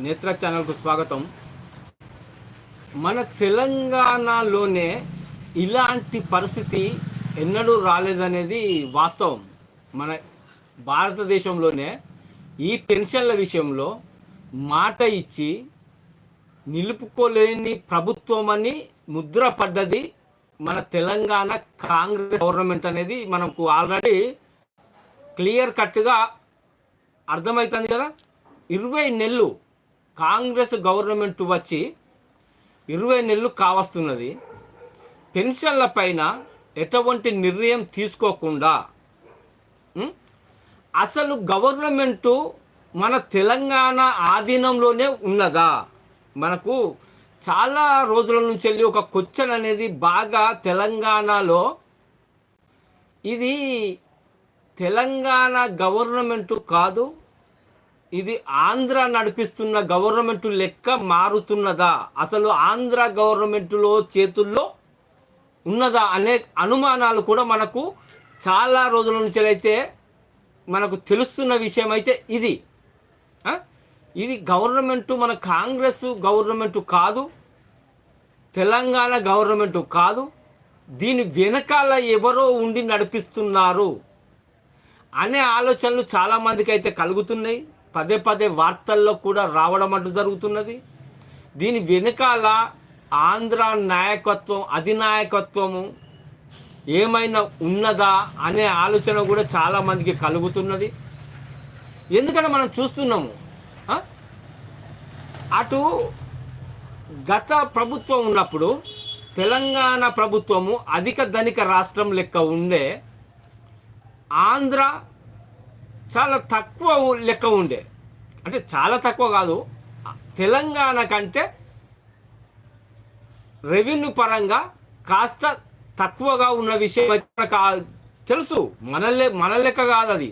నేత్ర ఛానల్కు స్వాగతం. మన తెలంగాణలోనే ఇలాంటి పరిస్థితి ఎన్నడూ రాలేదనేది వాస్తవం. మన భారతదేశంలోనే ఈ పెన్షన్ల విషయంలో మాట ఇచ్చి నిలుపుకోలేని ప్రభుత్వం అని ముద్ర పడ్డది మన తెలంగాణ కాంగ్రెస్ గవర్నమెంట్ అనేది మనకు ఆల్రెడీ క్లియర్ కట్గా అర్థమవుతుంది కదా? ఇరవై నెలలు కాంగ్రెస్ గవర్నమెంట్ వచ్చి ఇరవై నెలలు కావస్తున్నది. పెన్షన్ల పైన ఎటువంటి నిర్ణయం తీసుకోకుండా అసలు గవర్నమెంటు మన తెలంగాణ ఆధీనంలోనే ఉన్నదా? మనకు చాలా రోజుల నుంచి వెళ్ళి ఒక క్వశ్చన్ అనేది బాగా తెలంగాణలో ఇది తెలంగాణ గవర్నమెంటు కాదు ఇది ఆంధ్ర నడిపిస్తున్న గవర్నమెంట్ లెక్క మారుతున్నదా? అసలు ఆంధ్ర గవర్నమెంట్లో చేతుల్లో ఉన్నదా అనే అనుమానాలు కూడా మనకు చాలా రోజుల నుంచి అయితే మనకు తెలుస్తున్న విషయం అయితే ఇది. ఇది గవర్నమెంట్ మన కాంగ్రెస్ గవర్నమెంట్ కాదు తెలంగాణ గవర్నమెంట్ కాదు దీని వెనకాల ఎవరో ఉండి నడిపిస్తున్నారు అనే ఆలోచనలు చాలామందికి అయితే కలుగుతున్నాయి. పదే పదే వార్తల్లో కూడా రావడం అంటూ జరుగుతున్నది. దీని వెనకాల ఆంధ్ర నాయకత్వం అధినాయకత్వము ఏమైనా ఉన్నదా అనే ఆలోచన కూడా చాలామందికి కలుగుతున్నది. ఎందుకంటే మనం చూస్తున్నాము అటు గత ప్రభుత్వం ఉన్నప్పుడు తెలంగాణ ప్రభుత్వము అధిక ధనిక రాష్ట్రం లెక్క ఉండే ఆంధ్ర చాలా తక్కువ లెక్క ఉండే. అంటే చాలా తక్కువ కాదు. తెలంగాణ కంటే రెవెన్యూ పరంగా కాస్త తక్కువగా ఉన్న విషయం అయితే తెలుసు. మన లె మన లెక్క కాదు అది.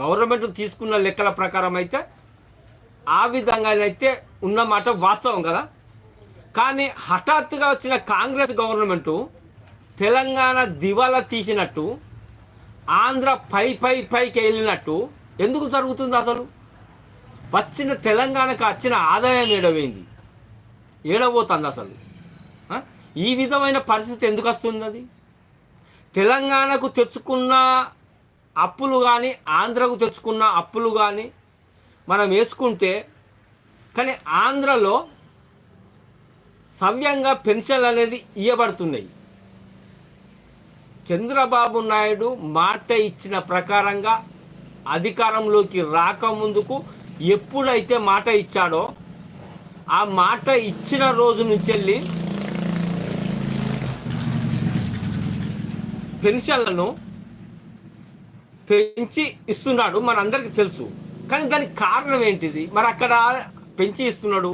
గవర్నమెంట్ తీసుకున్న లెక్కల ప్రకారం అయితే ఆ విధంగానైతే ఉన్నమాట వాస్తవం కదా. కానీ హఠాత్తుగా వచ్చిన కాంగ్రెస్ గవర్నమెంటు తెలంగాణ దివాలా తీసినట్టు ఆంధ్ర పై పై పైకి వెళ్ళినట్టు ఎందుకు జరుగుతుంది అసలు? వచ్చిన తెలంగాణకు వచ్చిన ఆదాయం ఏడవైంది. ఏడబోతుంది అసలు. ఈ విధమైన పరిస్థితి ఎందుకు వస్తుంది అది? తెలంగాణకు తెచ్చుకున్న అప్పులు కానీ ఆంధ్రకు తెచ్చుకున్న అప్పులు కానీ మనం వేసుకుంటే కానీ ఆంధ్రలో సవ్యంగా పెన్షన్లు అనేది ఇవ్వబడుతున్నాయి చంద్రబాబు నాయుడు మాట ఇచ్చిన ప్రకారంగా అధికారంలోకి రాకముందుకు ఎప్పుడైతే మాట ఇచ్చాడో ఆ మాట ఇచ్చిన రోజు నుంచి వెళ్ళి పెన్షన్లను పెంచి ఇస్తున్నాడు మనందరికీ తెలుసు. కానీ దానికి కారణం ఏంటిది? మరి అక్కడ పెంచి ఇస్తున్నాడు?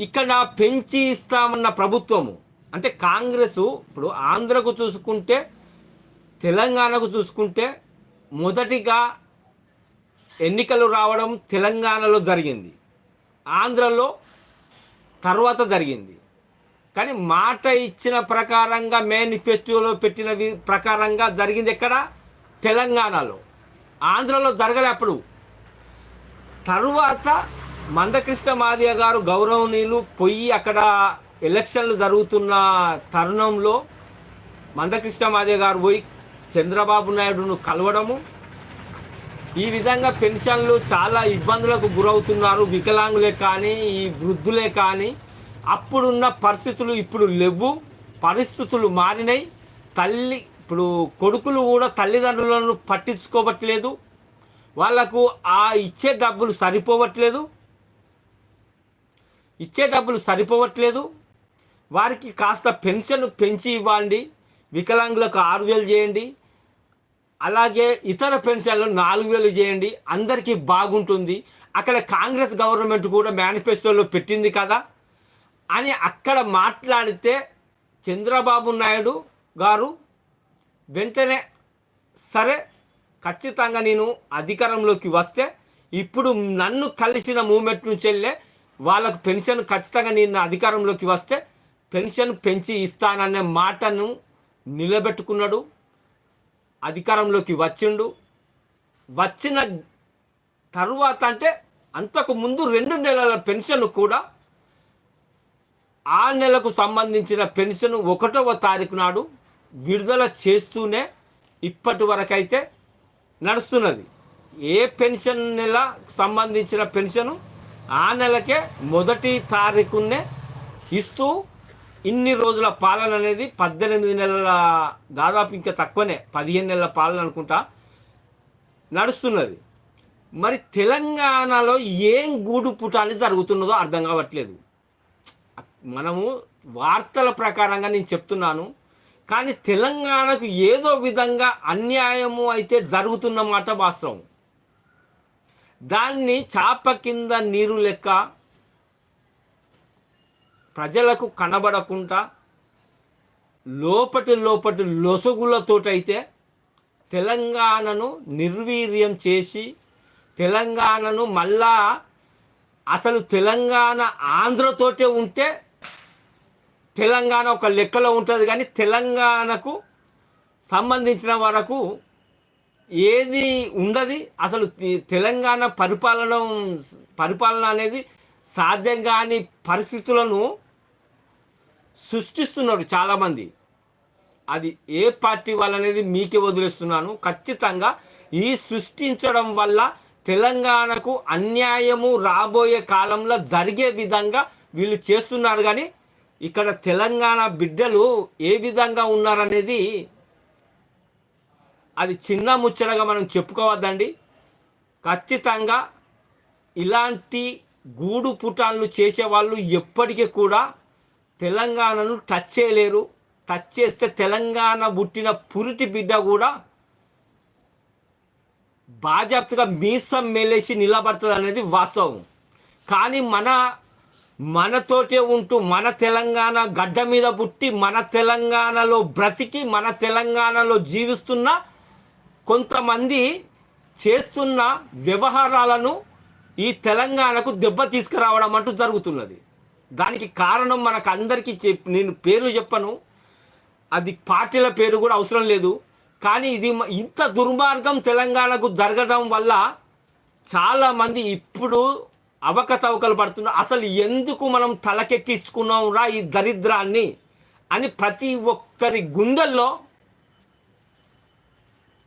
ఇక్కడ పెంచి ఇస్తామన్న ప్రభుత్వము అంటే కాంగ్రెస్ ఇప్పుడు ఆంధ్రకు చూసుకుంటే తెలంగాణకు చూసుకుంటే మొదటిగా ఎన్నికలు రావడం తెలంగాణలో జరిగింది. ఆంధ్రలో తర్వాత జరిగింది. కానీ మాట ఇచ్చిన ప్రకారంగా మేనిఫెస్టోలో పెట్టిన ప్రకారంగా జరిగింది ఎక్కడ? తెలంగాణలో. ఆంధ్రలో జరగలే అప్పుడు. తరువాత మందకృష్ణ మాదియ గారు గౌరవనీయులు పొయ్యి అక్కడ ఎలక్షన్లు జరుగుతున్న తరుణంలో మందకృష్ణ మాదే గారు పోయి చంద్రబాబు నాయుడును కలవడము. ఈ విధంగా పెన్షన్లు చాలా ఇబ్బందులకు గురవుతున్నారు. వికలాంగులే కానీ ఈ వృద్ధులే కానీ అప్పుడున్న పరిస్థితులు ఇప్పుడు లేవు. పరిస్థితులు మారినాయి. తల్లి ఇప్పుడు కొడుకులు కూడా తల్లిదండ్రులను పట్టించుకోవట్లేదు. వాళ్ళకు ఆ ఇచ్చే డబ్బులు సరిపోవట్లేదు. ఇచ్చే డబ్బులు సరిపోవట్లేదు. వారికి కాస్త పెన్షన్ పెంచి ఇవ్వండి. వికలాంగులకు ఆరు వేలు చేయండి. అలాగే ఇతర పెన్షన్లు నాలుగు వేలు చేయండి. అందరికీ బాగుంటుంది. అక్కడ కాంగ్రెస్ గవర్నమెంట్ కూడా మేనిఫెస్టోలో పెట్టింది కదా అని అక్కడ మాట్లాడితే చంద్రబాబు నాయుడు గారు వెంటనే సరే ఖచ్చితంగా నేను అధికారంలోకి వస్తే ఇప్పుడు నన్ను కలిసిన మూమెంట్ నుంచి వెళ్ళే వాళ్ళకు పెన్షన్ ఖచ్చితంగా నేను అధికారంలోకి వస్తే పెన్షన్ పెంచి ఇస్తాననే మాటను నిలబెట్టుకున్నాడు. అధికారంలోకి వచ్చిండు. వచ్చిన తరువాత అంటే అంతకు ముందు రెండు నెలల పెన్షన్ కూడా ఆ నెలకు సంబంధించిన పెన్షన్ ఒకటవ తారీఖు నాడు విడుదల చేస్తూనే ఇప్పటి వరకైతే నడుస్తున్నది. ఏ పెన్షన్ నెల సంబంధించిన పెన్షను ఆ నెలకే మొదటి తారీఖునే ఇస్తూ ఇన్ని రోజుల పాలన అనేది పద్దెనిమిది నెలల దాదాపు ఇంకా తక్కువనే పదిహేను నెలల పాలన అనుకుంటా నడుస్తున్నది. మరి తెలంగాణలో ఏం గూడు పుటాన్ని జరుగుతున్నదో అర్థం కావట్లేదు. మనము వార్తల ప్రకారంగా నేను చెప్తున్నాను కానీ తెలంగాణకు ఏదో విధంగా అన్యాయము అయితే జరుగుతున్న మాట వాస్తవం దాన్ని చాప కింద నీరు లెక్క ప్రజలకు కనబడకుండా లోపటి లోపటి లొసుగులతోటైతే తెలంగాణను నిర్వీర్యం చేసి తెలంగాణను మళ్ళా అసలు తెలంగాణ ఆంధ్రతోటే ఉంటే తెలంగాణ ఒక లెక్కలో ఉంటుంది కానీ తెలంగాణకు సంబంధించిన వరకు ఏది ఉండదు. అసలు తెలంగాణ పరిపాలన పరిపాలన అనేది సాధ్యం కాని పరిస్థితులను సృష్టిస్తున్నారు చాలామంది. అది ఏ పార్టీ వాళ్ళనేది మీకే వదిలేస్తున్నాను. ఖచ్చితంగా ఈ సృష్టించడం వల్ల తెలంగాణకు అన్యాయము రాబోయే కాలంలో జరిగే విధంగా వీళ్ళు చేస్తున్నారు కానీ ఇక్కడ తెలంగాణ బిడ్డలు ఏ విధంగా ఉన్నారనేది అది చిన్న ముచ్చటగా మనం చెప్పుకోవద్దండి. ఖచ్చితంగా ఇలాంటి గూడు పుటాలను చేసేవాళ్ళు ఎప్పటికీ కూడా తెలంగాణను టచ్ చేయలేరు. టచ్ చేస్తే తెలంగాణ పుట్టిన పురిటి బిడ్డ కూడా బాజాప్తగా మీసం మేలేసి నిలబడుతుంది అనేది వాస్తవం. కానీ మన మనతోటే ఉంటూ మన తెలంగాణ గడ్డ మీద పుట్టి మన తెలంగాణలో బ్రతికి మన తెలంగాణలో జీవిస్తున్న కొంతమంది చేస్తున్న వ్యవహారాలను ఈ తెలంగాణకు దెబ్బ తీసుకురావడం అంటూ జరుగుతున్నది. దానికి కారణం మనకు అందరికీ చెప్ నేను పేర్లు చెప్పను. అది పార్టీల పేరు కూడా అవసరం లేదు. కానీ ఇది ఇంత దుర్మార్గం తెలంగాణకు జరగడం వల్ల చాలామంది ఇప్పుడు అవకతవకలు పడుతున్నారు. అసలు ఎందుకు మనం తలకెక్కించుకున్నాం రా ఈ దరిద్రాన్ని అని ప్రతి ఒక్కరి గుండెల్లో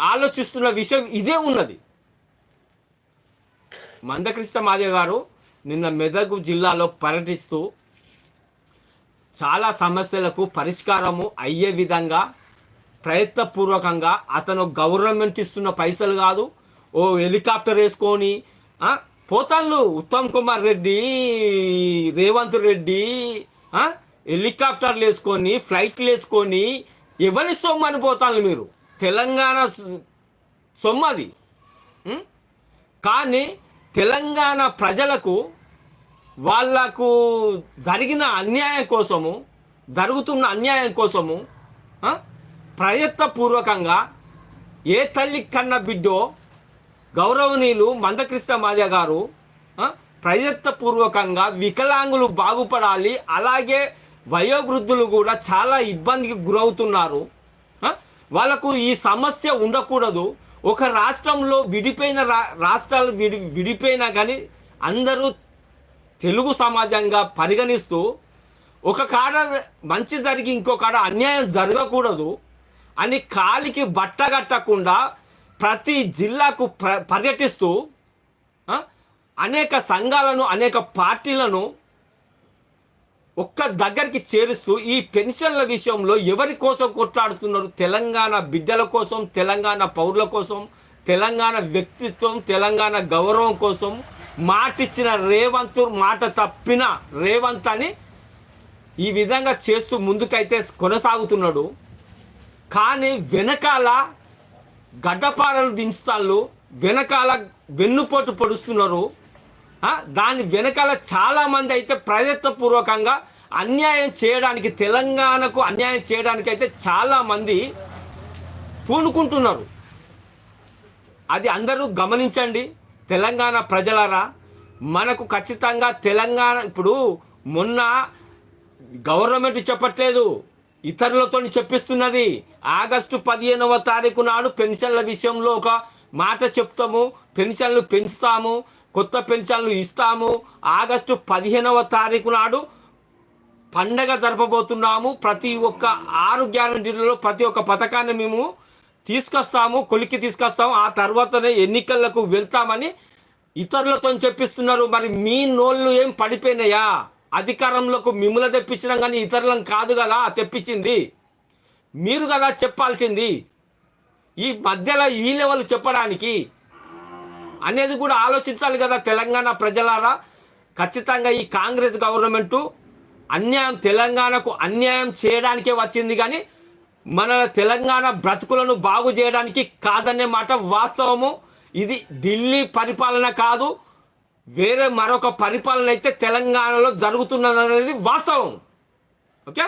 ఆలోచిస్తున్న విషయం ఇదే ఉన్నది. మందకృష్ణ మాదే గారు నిన్న మెదక్ జిల్లాలో పర్యటిస్తూ చాలా సమస్యలకు పరిష్కారము అయ్యే విధంగా ప్రయత్నపూర్వకంగా అతను గవర్నమెంట్ ఇస్తున్న పైసలు కాదు ఓ హెలికాప్టర్ వేసుకొని పోతాళ్ళు ఉత్తమ్ కుమార్ రెడ్డి రేవంత్ రెడ్డి హెలికాప్టర్లు వేసుకొని ఫ్లైట్లు వేసుకొని ఎవరి సొమ్ము అని పోతాను మీరు? తెలంగాణ సొమ్మది అది. కానీ తెలంగాణ ప్రజలకు వాళ్ళకు జరిగిన అన్యాయం కోసము జరుగుతున్న అన్యాయం కోసము ప్రయత్నపూర్వకంగా ఏ తల్లి కన్న బిడ్డో గౌరవనీయులు మందకృష్ణ మాధ్య గారు ప్రయత్నపూర్వకంగా వికలాంగులు బాగుపడాలి అలాగే వయోవృద్ధులు కూడా చాలా ఇబ్బందికి గురవుతున్నారు. వాళ్ళకు ఈ సమస్య ఉండకూడదు. ఒక రాష్ట్రంలో విడిపోయిన రా రాష్ట్రాలు విడి విడిపోయినా కానీ అందరూ తెలుగు సమాజంగా పరిగణిస్తూ ఒక కాడ మంచి జరిగి ఇంకో కాడ అన్యాయం జరగకూడదు అని కాలికి బట్టగట్టకుండా ప్రతి జిల్లాకు ప- పర్యటిస్తూ అనేక సంఘాలను అనేక పార్టీలను ఒక్క దగ్గరికి చేరుస్తూ ఈ పెన్షన్ల విషయంలో ఎవరి కోసం కొట్లాడుతున్నారు? తెలంగాణ బిడ్డల కోసం తెలంగాణ పౌరుల కోసం తెలంగాణ వ్యక్తిత్వం తెలంగాణ గౌరవం కోసం మాటిచ్చిన రేవంత్ మాట తప్పిన రేవంత్ అని ఈ విధంగా చేస్తూ ముందుకైతే కొనసాగుతున్నాడు. కానీ వెనకాల గడ్డపారలు దించుతాళ్ళు వెనకాల వెన్నుపోటు పొడుస్తున్నారు. దాని వెనకాల చాలామంది అయితే ప్రయత్నపూర్వకంగా అన్యాయం చేయడానికి తెలంగాణకు అన్యాయం చేయడానికి అయితే చాలామంది పూనుకుంటున్నారు. అది అందరూ గమనించండి. తెలంగాణ ప్రజలరా మనకు ఖచ్చితంగా తెలంగాణ ఇప్పుడు మొన్న గవర్నమెంట్ చెప్పట్లేదు ఇతరులతో చెప్పిస్తున్నది. ఆగస్టు పదిహేనవ తారీఖు నాడు పెన్షన్ల విషయంలో ఒక మాట చెప్తాము పెన్షన్లు పెంచుతాము కొత్త పెన్షన్లు ఇస్తాము. ఆగస్టు పదిహేనవ తారీఖు నాడు పండగ జరపబోతున్నాము. ప్రతి ఒక్క ఆరు గ్యారంటీలలో ప్రతి ఒక్క పథకాన్ని మేము తీసుకొస్తాము కొలిక్కి తీసుకొస్తాము ఆ తర్వాతనే ఎన్నికలకు వెళ్తామని ఇతరులతో చెప్పిస్తున్నారు. మరి మీ నోళ్ళు ఏం పడిపోయినాయా? అధికారంలోకి మిమ్మల్ని తెప్పించడం కానీ ఇతరులను కాదు కదా తెప్పించింది. మీరు కదా చెప్పాల్సింది. ఈ మధ్యలో ఈ లెవెల్ చెప్పడానికి అనేది కూడా ఆలోచించాలి కదా తెలంగాణ ప్రజలారా. ఖచ్చితంగా ఈ కాంగ్రెస్ గవర్నమెంటు అన్యాయం తెలంగాణకు అన్యాయం చేయడానికే వచ్చింది కానీ మన తెలంగాణ బ్రతుకులను బాగు చేయడానికి కాదనే మాట వాస్తవము. ఇది ఢిల్లీ పరిపాలన కాదు. వేరే మరొక పరిపాలన అయితే తెలంగాణలో జరుగుతున్నది అనేది వాస్తవం. ఓకే?